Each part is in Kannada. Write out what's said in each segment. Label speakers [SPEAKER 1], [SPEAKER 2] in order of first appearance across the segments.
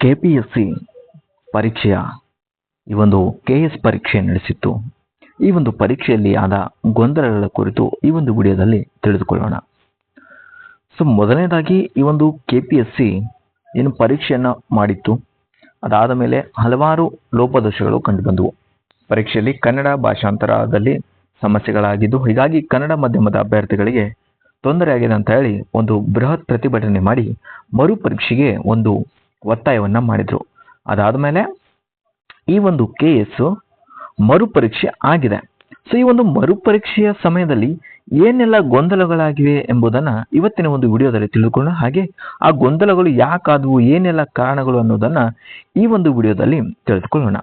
[SPEAKER 1] ಕೆ ಪಿ ಎಸ್ ಸಿ ಪರೀಕ್ಷೆಯ ಈ ಒಂದು ಕೆ ಎಸ್ ಪರೀಕ್ಷೆ ನಡೆಸಿತ್ತು. ಈ ಒಂದು ಪರೀಕ್ಷೆಯಲ್ಲಿ ಆದ ಗೊಂದಲಗಳ ಕುರಿತು ಈ ಒಂದು ವಿಡಿಯೋದಲ್ಲಿ ತಿಳಿದುಕೊಳ್ಳೋಣ. ಸೊ, ಮೊದಲನೇದಾಗಿ ಈ ಒಂದು ಕೆ ಪಿ ಎಸ್ ಸಿ ಏನು ಪರೀಕ್ಷೆಯನ್ನು ಮಾಡಿತ್ತು. ಅದಾದ ಮೇಲೆ ಹಲವಾರು ಲೋಪದೋಷಗಳು ಕಂಡುಬಂದವು. ಪರೀಕ್ಷೆಯಲ್ಲಿ ಕನ್ನಡ ಭಾಷಾಂತರದಲ್ಲಿ ಸಮಸ್ಯೆಗಳಾಗಿದ್ದು, ಹೀಗಾಗಿ ಕನ್ನಡ ಮಾಧ್ಯಮದ ಅಭ್ಯರ್ಥಿಗಳಿಗೆ ತೊಂದರೆಯಾಗಿದೆ ಅಂತ ಹೇಳಿ ಒಂದು ಬೃಹತ್ ಪ್ರತಿಭಟನೆ ಮಾಡಿ ಮರುಪರೀಕ್ಷೆಗೆ ಒಂದು ಒತ್ತಾಯವನ್ನು ಮಾಡಿದರು. ಅದಾದ ಮೇಲೆ ಈ ಒಂದು ಕೆ ಎಸ್ ಮರುಪರೀಕ್ಷೆ ಆಗಿದೆ. ಸೊ ಈ ಒಂದು ಮರುಪರೀಕ್ಷೆಯ ಸಮಯದಲ್ಲಿ ಏನೆಲ್ಲ ಗೊಂದಲಗಳಾಗಿವೆ ಎಂಬುದನ್ನು ಇವತ್ತಿನ ಒಂದು ವಿಡಿಯೋದಲ್ಲಿ ತಿಳ್ಕೊಳ್ಳೋಣ ಹಾಗೆ ಆ ಗೊಂದಲಗಳು ಯಾಕಾದವು, ಏನೆಲ್ಲ ಕಾರಣಗಳು ಅನ್ನೋದನ್ನು ಈ ಒಂದು ವಿಡಿಯೋದಲ್ಲಿ ತಿಳಿದುಕೊಳ್ಳೋಣ.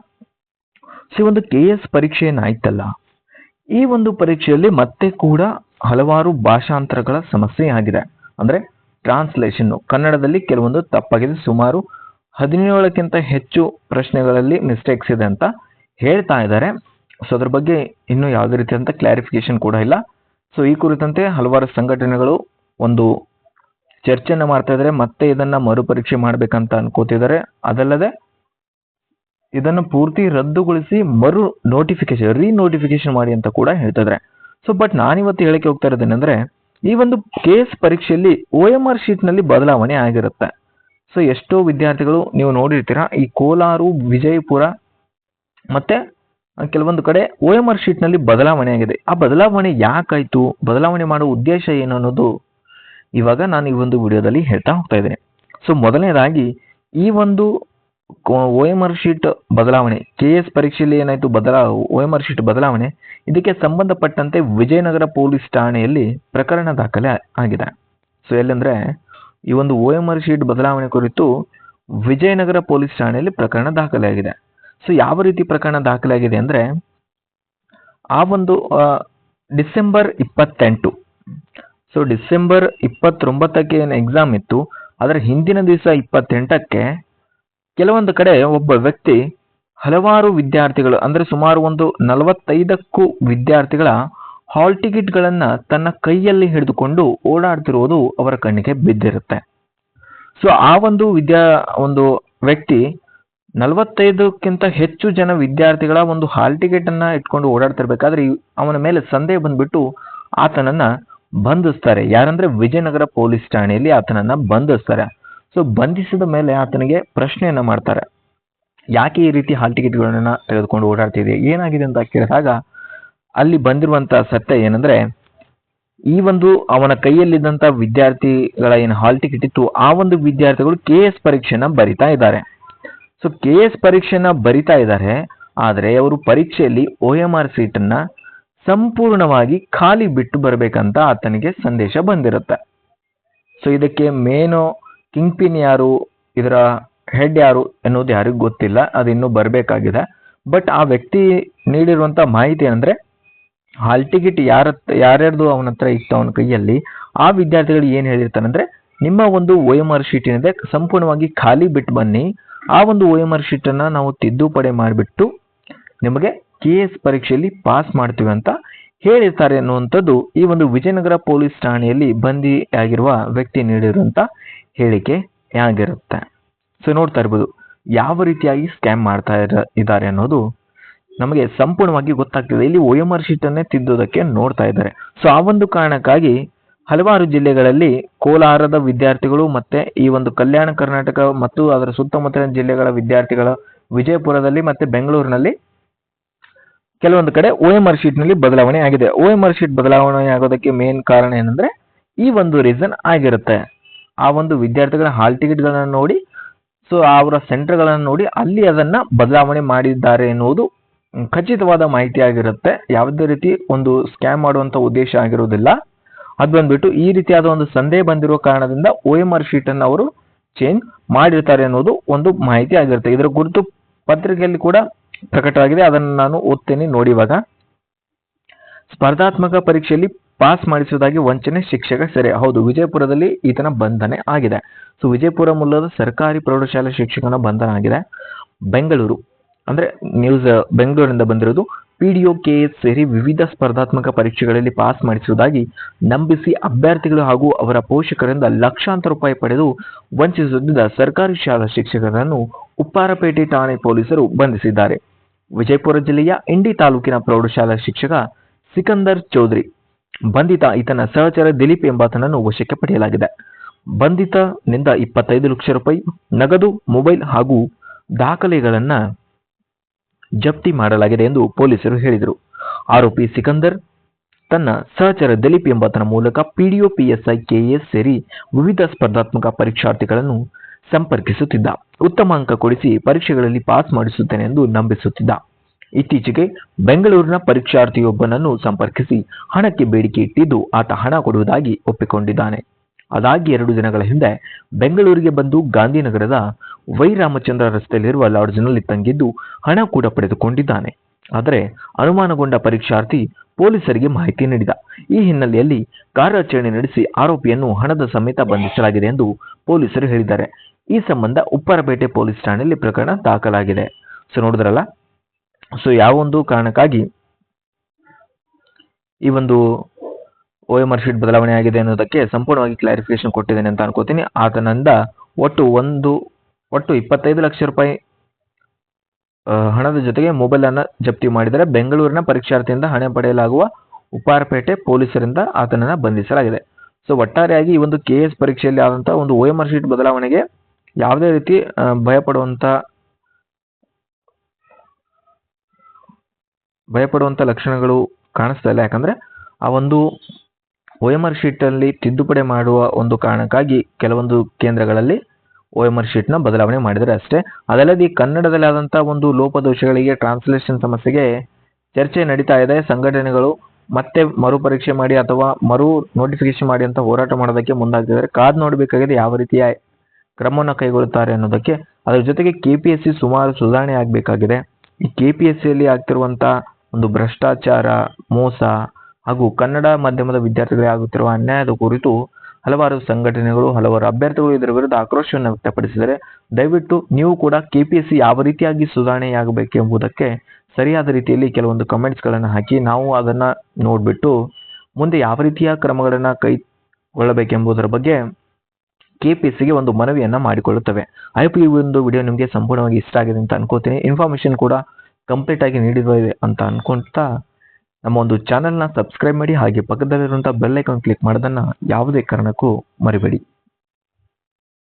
[SPEAKER 1] ಸೊ ಈ ಒಂದು ಕೆ ಎಸ್ ಪರೀಕ್ಷೆ ಏನಾಯ್ತಲ್ಲ ಈ ಒಂದು ಪರೀಕ್ಷೆಯಲ್ಲಿ ಮತ್ತೆ ಕೂಡ ಹಲವಾರು ಭಾಷಾಂತರಗಳ ಸಮಸ್ಯೆ ಆಗಿದೆ ಅಂದ್ರೆ ಟ್ರಾನ್ಸ್ಲೇಷನ್ ಕನ್ನಡದಲ್ಲಿ ಕೆಲವೊಂದು ತಪ್ಪಾಗಿದೆ. ಸುಮಾರು ಹದಿನೇಳಕ್ಕಿಂತ ಹೆಚ್ಚು ಪ್ರಶ್ನೆಗಳಲ್ಲಿ ಮಿಸ್ಟೇಕ್ಸ್ ಇದೆ ಅಂತ ಹೇಳ್ತಾ ಇದ್ದಾರೆ. ಸೊ ಅದ್ರ ಬಗ್ಗೆ ಇನ್ನೂ ಯಾವುದೇ ರೀತಿಯಾದಂಥ ಕ್ಲಾರಿಫಿಕೇಶನ್ ಕೂಡ ಇಲ್ಲ. ಸೊ ಈ ಕುರಿತಂತೆ ಹಲವಾರು ಸಂಘಟನೆಗಳು ಒಂದು ಚರ್ಚೆಯನ್ನು ಮಾಡ್ತಾ ಇದ್ದಾರೆ. ಮತ್ತೆ ಇದನ್ನು ಮರುಪರೀಕ್ಷೆ ಮಾಡಬೇಕಂತ ಅನ್ಕೋತಿದ್ದಾರೆ. ಅದಲ್ಲದೆ ಇದನ್ನು ಪೂರ್ತಿ ರದ್ದುಗೊಳಿಸಿ ಮರು ನೋಟಿಫಿಕೇಶನ್ ರೀ ನೋಟಿಫಿಕೇಶನ್ ಮಾಡಿ ಅಂತ ಕೂಡ ಹೇಳ್ತಾ ಇದ್ದಾರೆ. ಸೊ ಬಟ್ ನಾನಿವತ್ತು ಹೇಳಕ್ಕೆ ಹೋಗ್ತಾ ಇರೋದೇನೆಂದ್ರೆ ಈ ಒಂದು ಕೇಸ್ ಪರೀಕ್ಷೆಯಲ್ಲಿ ಒ ಎಂ ಆರ್ ಶೀಟ್ನಲ್ಲಿ ಬದಲಾವಣೆ ಆಗಿರುತ್ತೆ. ಸೊ ಎಷ್ಟೋ ವಿದ್ಯಾರ್ಥಿಗಳು ನೀವು ನೋಡಿರ್ತೀರಾ, ಈ ಕೋಲಾರು, ವಿಜಯಪುರ ಮತ್ತೆ ಕೆಲವೊಂದು ಕಡೆ ಒ ಎಂ ಆರ್ ಶೀಟ್ನಲ್ಲಿ ಬದಲಾವಣೆ ಆಗಿದೆ. ಆ ಬದಲಾವಣೆ ಯಾಕಾಯಿತು? ಬದಲಾವಣೆ ಮಾಡೋ ಉದ್ದೇಶ ಏನು ಅನ್ನೋದು ಇವಾಗ ನಾನು ಈ ಒಂದು ವಿಡಿಯೋದಲ್ಲಿ ಹೇಳ್ತಾ ಹೋಗ್ತಾ ಇದ್ದೇನೆ. ಸೊ ಮೊದಲನೇದಾಗಿ ಈ ಒಂದು ಒ ಎಂ ಆರ್ ಶೀಟ್ ಬದಲಾವಣೆ ಕೆ ಎಸ್ ಪರೀಕ್ಷೆಯಲ್ಲಿ ಏನಾಯಿತು? ಬದಲಾ ಒ ಎಂ ಆರ್ ಶೀಟ್ ಬದಲಾವಣೆ. ಇದಕ್ಕೆ ಸಂಬಂಧಪಟ್ಟಂತೆ ವಿಜಯನಗರ ಪೊಲೀಸ್ ಠಾಣೆಯಲ್ಲಿ ಪ್ರಕರಣ ದಾಖಲೆ ಆಗಿದೆ. ಸೊ ಎಲ್ಲಂದ್ರೆ, ಈ ಒಂದು ಒ ಎಂ ಆರ್ ಶೀಟ್ ಬದಲಾವಣೆ ಕುರಿತು ವಿಜಯನಗರ ಪೊಲೀಸ್ ಠಾಣೆಯಲ್ಲಿ ಪ್ರಕರಣ ದಾಖಲಾಗಿದೆ. ಸೊ ಯಾವ ರೀತಿ ಪ್ರಕರಣ ದಾಖಲಾಗಿದೆ ಅಂದ್ರೆ, ಆ ಒಂದು ಡಿಸೆಂಬರ್ ಇಪ್ಪತ್ತೆಂಟು. ಸೊ ಡಿಸೆಂಬರ್ ಇಪ್ಪತ್ತೊಂಬತ್ತಕ್ಕೆ ಏನು ಎಕ್ಸಾಮ್ ಇತ್ತು? ಅದರ ಹಿಂದಿನ ದಿವಸ ಇಪ್ಪತ್ತೆಂಟಕ್ಕೆ ಕೆಲವೊಂದು ಕಡೆ ಒಬ್ಬ ವ್ಯಕ್ತಿ ಹಲವಾರು ವಿದ್ಯಾರ್ಥಿಗಳು, ಅಂದರೆ ಸುಮಾರು ಒಂದು ನಲವತ್ತೈದಕ್ಕೂ ವಿದ್ಯಾರ್ಥಿಗಳ ಹಾಲ್ ಟಿಕೆಟ್ಗಳನ್ನು ತನ್ನ ಕೈಯಲ್ಲಿ ಹಿಡಿದುಕೊಂಡು ಓಡಾಡ್ತಿರುವುದು ಅವರ ಕಣ್ಣಿಗೆ ಬಿದ್ದಿರುತ್ತೆ. ಸೊ ಆ ಒಂದು ವಿದ್ಯಾ, ಒಂದು ವ್ಯಕ್ತಿ ನಲವತ್ತೈದಕ್ಕಿಂತ ಹೆಚ್ಚು ಜನ ವಿದ್ಯಾರ್ಥಿಗಳ ಒಂದು ಹಾಲ್ ಟಿಕೆಟ್ ಅನ್ನ ಇಟ್ಕೊಂಡು ಓಡಾಡ್ತಿರ್ಬೇಕಾದ್ರೆ ಅವನ ಮೇಲೆ ಸಂದೇಹ ಬಂದ್ಬಿಟ್ಟು ಆತನನ್ನ ಬಂಧಿಸ್ತಾರೆ. ಯಾರಂದ್ರೆ ವಿಜಯನಗರ ಪೊಲೀಸ್ ಠಾಣೆಯಲ್ಲಿ ಆತನನ್ನ ಬಂಧಿಸ್ತಾರೆ. ಸೊ ಬಂಧಿಸಿದ ಮೇಲೆ ಆತನಿಗೆ ಪ್ರಶ್ನೆಯನ್ನು ಮಾಡ್ತಾರೆ. ಯಾಕೆ ಈ ರೀತಿ ಹಾಲ್ ಟಿಕೆಟ್ಗಳನ್ನ ತೆಗೆದುಕೊಂಡು ಓಡಾಡ್ತಿದೆ ಏನಾಗಿದೆ ಅಂತ ಕೇಳಿದಾಗ, ಅಲ್ಲಿ ಬಂದಿರುವಂಥ ಸತ್ಯ ಏನಂದ್ರೆ, ಈ ಒಂದು ಅವನ ಕೈಯಲ್ಲಿದ್ದಂಥ ವಿದ್ಯಾರ್ಥಿಗಳ ಏನು ಹಾಲ್ ಟಿಕೆಟ್ ಇತ್ತು, ಆ ಒಂದು ವಿದ್ಯಾರ್ಥಿಗಳು ಕೆ ಎಸ್ ಪರೀಕ್ಷೆನ ಬರಿತಾ ಇದ್ದಾರೆ. ಸೊ ಕೆ ಎಸ್ ಪರೀಕ್ಷೆನ ಬರಿತಾ ಇದ್ದಾರೆ, ಆದರೆ ಅವರು ಪರೀಕ್ಷೆಯಲ್ಲಿ ಒ ಎಂ ಆರ್ ಸೀಟನ್ನು ಸಂಪೂರ್ಣವಾಗಿ ಖಾಲಿ ಬಿಟ್ಟು ಬರಬೇಕಂತ ಆತನಿಗೆ ಸಂದೇಶ ಬಂದಿರುತ್ತೆ. ಸೊ ಇದಕ್ಕೆ ಮೇನು ಕಿಂಗ್ ಪಿನ್ ಯಾರು? ಇದರ ಹೆಡ್ ಯಾರು ಎನ್ನುವುದು ಯಾರಿಗೂ ಗೊತ್ತಿಲ್ಲ, ಅದು ಇನ್ನೂ ಬರಬೇಕಾಗಿದೆ. ಬಟ್ ಆ ವ್ಯಕ್ತಿ ನೀಡಿರುವಂಥ ಮಾಹಿತಿ ಅಂದ್ರೆ, ಹಾಲ್ ಟಿಕೆಟ್ ಯಾರ ಯಾರ್ಯಾರ್ದು ಅವನ ಹತ್ರ ಇತ್ತು ಅವನ ಕೈಯಲ್ಲಿ, ಆ ವಿದ್ಯಾರ್ಥಿಗಳು ಏನು ಅಂದ್ರೆ, ನಿಮ್ಮ ಒಂದು ಒ ಎಂ ಆರ್ ಶೀಟ್ ಏನಿದೆ, ಸಂಪೂರ್ಣವಾಗಿ ಖಾಲಿ ಬಿಟ್ಟು ಬನ್ನಿ. ಆ ಒಂದು ಒ ಎಂ ಆರ್ ಶೀಟ್ ಅನ್ನ ನಾವು ತಿದ್ದುಪಡಿ ಮಾಡಿಬಿಟ್ಟು, ನಿಮಗೆ ಕೆ ಎಸ್ ಪರೀಕ್ಷೆಯಲ್ಲಿ ಪಾಸ್ ಮಾಡ್ತೀವಿ ಅಂತ ಹೇಳಿರ್ತಾರೆ ಅನ್ನುವಂಥದ್ದು ಈ ಒಂದು ವಿಜಯನಗರ ಪೊಲೀಸ್ ಠಾಣೆಯಲ್ಲಿ ಬಂದಿಯಾಗಿರುವ ವ್ಯಕ್ತಿ ನೀಡಿರುವಂತ ಹೇಳಿಕೆ ಆಗಿರುತ್ತೆ. ಸೊ ನೋಡ್ತಾ ಇರ್ಬೋದು, ಯಾವ ರೀತಿಯಾಗಿ ಸ್ಕ್ಯಾಮ್ ಮಾಡ್ತಾ ಇದ್ದಾರೆ ಅನ್ನೋದು ನಮಗೆ ಸಂಪೂರ್ಣವಾಗಿ ಗೊತ್ತಾಗ್ತಿದೆ. ಇಲ್ಲಿ ಒ ಶೀಟನ್ನೇ ಆರ್ ಶೀಟ್ ಅನ್ನೇ ತಿದ್ದುವುದಕ್ಕೆ ನೋಡ್ತಾ ಇದ್ದಾರೆ. ಸೊ ಆ ಒಂದು ಕಾರಣಕ್ಕಾಗಿ ಹಲವಾರು ಜಿಲ್ಲೆಗಳಲ್ಲಿ ಕೋಲಾರದ ವಿದ್ಯಾರ್ಥಿಗಳು ಮತ್ತೆ ಈ ಒಂದು ಕಲ್ಯಾಣ ಕರ್ನಾಟಕ ಮತ್ತು ಅದರ ಸುತ್ತಮುತ್ತಲಿನ ಜಿಲ್ಲೆಗಳ ವಿದ್ಯಾರ್ಥಿಗಳ ವಿಜಯಪುರದಲ್ಲಿ ಮತ್ತೆ ಬೆಂಗಳೂರಿನಲ್ಲಿ ಕೆಲವೊಂದು ಕಡೆ ಒ ಎಂ ಆರ್ ಶೀಟ್ನಲ್ಲಿ ಬದಲಾವಣೆ ಆಗಿದೆ. ಒ ಎಂ ಆರ್ ಶೀಟ್ ಬದಲಾವಣೆ ಆಗೋದಕ್ಕೆ ಮೇನ್ ಕಾರಣ ಏನಂದ್ರೆ ಈ ಒಂದು ರೀಸನ್ ಆಗಿರುತ್ತೆ. ಆ ಒಂದು ವಿದ್ಯಾರ್ಥಿಗಳ ಹಾಲ್ ಟಿಕೆಟ್ಗಳನ್ನು ನೋಡಿ ಸೊ ಅವರ ಸೆಂಟರ್ಗಳನ್ನು ನೋಡಿ ಅಲ್ಲಿ ಅದನ್ನ ಬದಲಾವಣೆ ಮಾಡಿದ್ದಾರೆ ಎನ್ನುವುದು ಖಚಿತವಾದ ಮಾಹಿತಿ ಆಗಿರುತ್ತೆ ಯಾವುದೇ ರೀತಿ ಒಂದು ಸ್ಕ್ಯಾಮ್ ಮಾಡುವಂತ ಉದ್ದೇಶ ಆಗಿರುವುದಿಲ್ಲ. ಅದು ಬಂದ್ಬಿಟ್ಟು ಈ ರೀತಿಯಾದ ಒಂದು ಸಂದೇಹ ಬಂದಿರುವ ಕಾರಣದಿಂದ ಒ ಎಂ ಆರ್ ಶೀಟ್ ಅನ್ನು ಅವರು ಚೇಂಜ್ ಮಾಡಿರ್ತಾರೆ ಅನ್ನೋದು ಒಂದು ಮಾಹಿತಿ ಆಗಿರುತ್ತೆ. ಇದರ ಕುರಿತು ಪತ್ರಿಕೆಯಲ್ಲಿ ಕೂಡ ಪ್ರಕಟವಾಗಿದೆ. ಅದನ್ನು ನಾನು ಓದ್ತೇನೆ ನೋಡಿ ಇವಾಗ. ಸ್ಪರ್ಧಾತ್ಮಕ ಪರೀಕ್ಷೆಯಲ್ಲಿ ಪಾಸ್ ಮಾಡಿಸುವುದಾಗಿ ವಂಚನೆ ಶಿಕ್ಷಕ ಸೆರೆ. ಹೌದು, ವಿಜಯಪುರದಲ್ಲಿ ಈತನ ಬಂಧನೆ ಆಗಿದೆ. ಸೊ, ವಿಜಯಪುರ ಮೂಲದ ಸರ್ಕಾರಿ ಪ್ರೌಢಶಾಲಾ ಶಿಕ್ಷಕನ ಬಂಧನ ಆಗಿದೆ. ಬೆಂಗಳೂರು, ಅಂದ್ರೆ ನ್ಯೂಸ್ ಬೆಂಗಳೂರಿನಿಂದ ಬಂದಿರೋದು ಪಿಡಿಒ ಕೆಎಸ್ ಸೇರಿ ವಿವಿಧ ಸ್ಪರ್ಧಾತ್ಮಕ ಪರೀಕ್ಷೆಗಳಲ್ಲಿ ಪಾಸ್ ಮಾಡಿಸುವುದಾಗಿ ನಂಬಿಸಿ ಅಭ್ಯರ್ಥಿಗಳು ಹಾಗೂ ಅವರ ಪೋಷಕರಿಂದ ಲಕ್ಷಾಂತರ ರೂಪಾಯಿ ಪಡೆದು ವಂಚಿಸುತ್ತಿದ್ದ ಸರ್ಕಾರಿ ಶಾಲಾ ಶಿಕ್ಷಕರನ್ನು ಉಪ್ಪಾರಪೇಟೆ ಠಾಣೆ ಪೊಲೀಸರು ಬಂಧಿಸಿದ್ದಾರೆ. ವಿಜಯಪುರ ಜಿಲ್ಲೆಯ ಇಂಡಿ ತಾಲೂಕಿನ ಪ್ರೌಢಶಾಲಾ ಶಿಕ್ಷಕ ಸಿಕಂದರ್ ಚೌಧರಿ ಬಂಧಿತ ಈತನ ಸಹಚರ ದಿಲೀಪ್ ಎಂಬಾತನನ್ನು ವಶಕ್ಕೆ ಪಡೆಯಲಾಗಿದೆ. ಬಂಧಿತನಿಂದ ಇಪ್ಪತ್ತೈದು ಲಕ್ಷ ರೂಪಾಯಿ ನಗದು, ಮೊಬೈಲ್ ಹಾಗೂ ದಾಖಲೆಗಳನ್ನು ಜಪ್ತಿ ಮಾಡಲಾಗಿದೆ ಎಂದು ಪೊಲೀಸರು ಹೇಳಿದರು. ಆರೋಪಿ ಸಿಕಂದರ್ ತನ್ನ ಸಹಚರ ದಿಲೀಪ್ ಎಂಬಾತನ ಮೂಲಕ ಪಿಡಿಒ, ಪಿಎಸ್ಐ, ಕೆಎಸ್ ಸೇರಿ ವಿವಿಧ ಸ್ಪರ್ಧಾತ್ಮಕ ಪರೀಕ್ಷಾರ್ಥಿಗಳನ್ನು ಸಂಪರ್ಕಿಸುತ್ತಿದ್ದ. ಉತ್ತಮ ಅಂಕ ಕೊಡಿಸಿ ಪರೀಕ್ಷೆಗಳಲ್ಲಿ ಪಾಸ್ ಮಾಡಿಸುತ್ತೇನೆ ಎಂದು ನಂಬಿಸುತ್ತಿದ್ದ. ಇತ್ತೀಚೆಗೆ ಬೆಂಗಳೂರಿನ ಪರೀಕ್ಷಾರ್ಥಿಯೊಬ್ಬನನ್ನು ಸಂಪರ್ಕಿಸಿ ಹಣಕ್ಕೆ ಬೇಡಿಕೆ ಇಟ್ಟಿದ್ದು ಆತ ಹಣ ಕೊಡುವುದಾಗಿ ಒಪ್ಪಿಕೊಂಡಿದ್ದಾನೆ. ಅದಾಗಿ ಎರಡು ದಿನಗಳ ಹಿಂದೆ ಬೆಂಗಳೂರಿಗೆ ಬಂದು ಗಾಂಧಿನಗರದ ವೈ ರಾಮಚಂದ್ರ ರಸ್ತೆಯಲ್ಲಿರುವ ಲಾಡ್ಜ್ನಲ್ಲಿ ತಂಗಿದ್ದು ಹಣ ಕೂಡ ಪಡೆದುಕೊಂಡಿದ್ದಾನೆ. ಆದರೆ ಅನುಮಾನಗೊಂಡ ಪರೀಕ್ಷಾರ್ಥಿ ಪೊಲೀಸರಿಗೆ ಮಾಹಿತಿ ನೀಡಿದ. ಈ ಹಿನ್ನೆಲೆಯಲ್ಲಿ ಕಾರ್ಯಾಚರಣೆ ನಡೆಸಿ ಆರೋಪಿಯನ್ನು ಹಣದ ಸಮೇತ ಬಂಧಿಸಲಾಗಿದೆ ಎಂದು ಪೊಲೀಸರು ಹೇಳಿದ್ದಾರೆ. ಈ ಸಂಬಂಧ ಉಪ್ಪರಪೇಟೆ ಪೊಲೀಸ್ ಠಾಣೆಯಲ್ಲಿ ಪ್ರಕರಣ ದಾಖಲಾಗಿದೆ. ಸೊ, ನೋಡಿದ್ರಲ್ಲ? ಸೊ ಯಾವ ಒಂದು ಕಾರಣಕ್ಕಾಗಿ ಈ ಒಂದು ಓ ಎಂ ಆರ್ ಶೀಟ್ ಬದಲಾವಣೆ ಆಗಿದೆ ಅನ್ನೋದಕ್ಕೆ ಸಂಪೂರ್ಣವಾಗಿ ಕ್ಲಾರಿಫಿಕೇಶನ್ ಕೊಟ್ಟಿದ್ದೇನೆ ಅಂತ ಅನ್ಕೋತೀನಿ. ಆತನಿಂದ ಒಟ್ಟು ಒಂದು ಒಟ್ಟು ಇಪ್ಪತ್ತೈದು ಲಕ್ಷ ರೂಪಾಯಿ ಹಣದ ಜೊತೆಗೆ ಮೊಬೈಲ್ ಅನ್ನು ಜಪ್ತಿ ಮಾಡಿದರೆ ಬೆಂಗಳೂರಿನ ಪರೀಕ್ಷಾರ್ಥಿಯಿಂದ ಹಣ ಪಡೆಯಲಾಗುವ ಉಪಾರಪೇಟೆ ಪೊಲೀಸರಿಂದ ಆತನನ್ನು ಬಂಧಿಸಲಾಗಿದೆ. ಸೊ ಒಟ್ಟಾರೆಯಾಗಿ ಈ ಒಂದು ಕೆ ಎಸ್ ಪರೀಕ್ಷೆಯಲ್ಲಿ ಆದಂತಹ ಒಂದು ಓ ಎಂ ಆರ್ ಶೀಟ್ ಬದಲಾವಣೆಗೆ ಯಾವುದೇ ರೀತಿ ಆ, ಭಯಪಡುವಂತ ಲಕ್ಷಣಗಳು ಕಾಣಿಸ್ತಾ ಇಲ್ಲ. ಯಾಕಂದರೆ ಆ ಒಂದು ಒ ಶೀಟಲ್ಲಿ ಆರ್ ಶೀಟ್ ಅಲ್ಲಿ ತಿದ್ದುಪಡಿ ಮಾಡುವ ಒಂದು ಕಾರಣಕ್ಕಾಗಿ ಕೆಲವೊಂದು ಕೇಂದ್ರಗಳಲ್ಲಿ ಒ ಶೀಟ್ನ ಆರ್ ಶೀಟ್ನ ಬದಲಾವಣೆ ಮಾಡಿದರೆ ಅಷ್ಟೇ. ಅದಲ್ಲದೆ ಈ ಕನ್ನಡದಲ್ಲಿ ಆದಂಥ ಒಂದು ಲೋಪದೋಷಗಳಿಗೆ ಟ್ರಾನ್ಸ್ಲೇಷನ್ ಸಮಸ್ಯೆಗೆ ಚರ್ಚೆ ನಡೀತಾ ಇದೆ. ಸಂಘಟನೆಗಳು ಮತ್ತೆ ಮರುಪರೀಕ್ಷೆ ಮಾಡಿ ಅಥವಾ ಮರು ನೋಟಿಫಿಕೇಶನ್ ಮಾಡಿ ಅಂತ ಹೋರಾಟ ಮಾಡೋದಕ್ಕೆ ಮುಂದಾಗ್ತಿದ್ದಾರೆ. ಕಾದ್ ನೋಡಬೇಕಾಗಿದೆ ಯಾವ ರೀತಿಯ ಕ್ರಮವನ್ನು ಕೈಗೊಳ್ಳುತ್ತಾರೆ ಅನ್ನೋದಕ್ಕೆ. ಅದರ ಜೊತೆಗೆ ಕೆ ಪಿ ಎಸ್ ಸಿ ಸುಮಾರು ಸುಧಾರಣೆ ಆಗಬೇಕಾಗಿದೆ. ಈ ಕೆ ಪಿ ಎಸ್ ಸಿಯಲ್ಲಿ ಆಗ್ತಿರುವಂತ ಒಂದು ಭ್ರಷ್ಟಾಚಾರ, ಮೋಸ ಹಾಗೂ ಕನ್ನಡ ಮಾಧ್ಯಮದ ವಿದ್ಯಾರ್ಥಿಗಳಿಗೆ ಆಗುತ್ತಿರುವ ಅನ್ಯಾಯದ ಕುರಿತು ಹಲವಾರು ಸಂಘಟನೆಗಳು, ಹಲವಾರು ಅಭ್ಯರ್ಥಿಗಳು ಇದರ ವಿರುದ್ಧ ಆಕ್ರೋಶವನ್ನು ವ್ಯಕ್ತಪಡಿಸಿದರೆ ದಯವಿಟ್ಟು ನೀವು ಕೂಡ ಕೆ ಪಿ ಎಸ್ ಸಿ ಯಾವ ರೀತಿಯಾಗಿ ಸುಧಾರಣೆಯಾಗಬೇಕೆಂಬುದಕ್ಕೆ ಸರಿಯಾದ ರೀತಿಯಲ್ಲಿ ಕೆಲವೊಂದು ಕಮೆಂಟ್ಸ್ಗಳನ್ನು ಹಾಕಿ, ನಾವು ಅದನ್ನು ನೋಡಿಬಿಟ್ಟು ಮುಂದೆ ಯಾವ ರೀತಿಯ ಕ್ರಮಗಳನ್ನು ಕೈಗೊಳ್ಳಬೇಕೆಂಬುದರ ಬಗ್ಗೆ ಕೆ ಪಿ ಎಸ್ ಸಿಗೆ ಒಂದು ಮನವಿಯನ್ನು ಮಾಡಿಕೊಳ್ಳುತ್ತವೆ. ಐ ಪಿ ಈ ಒಂದು ವಿಡಿಯೋ ನಿಮಗೆ ಸಂಪೂರ್ಣವಾಗಿ ಇಷ್ಟ ಆಗಿದೆ ಅಂತ ಅನ್ಕೋತೀನಿ. ಇನ್ಫಾರ್ಮೇಷನ್ ಕೂಡ ಕಂಪ್ಲೀಟ್ ಆಗಿ ನೀಡಿದೆ ಅಂತ ಅಂದ್ಕೊಳ್ತಾ ನಮ್ಮ ಒಂದು ಚಾನಲ್ನ ಸಬ್ಸ್ಕ್ರೈಬ್ ಮಾಡಿ ಹಾಗೆ ಪಕ್ಕದಲ್ಲಿರುವಂಥ ಬೆಲ್ ಐಕಾನ್ ಕ್ಲಿಕ್ ಮಾಡೋದನ್ನು ಯಾವುದೇ ಕಾರಣಕ್ಕೂ ಮರಿಬೇಡಿ.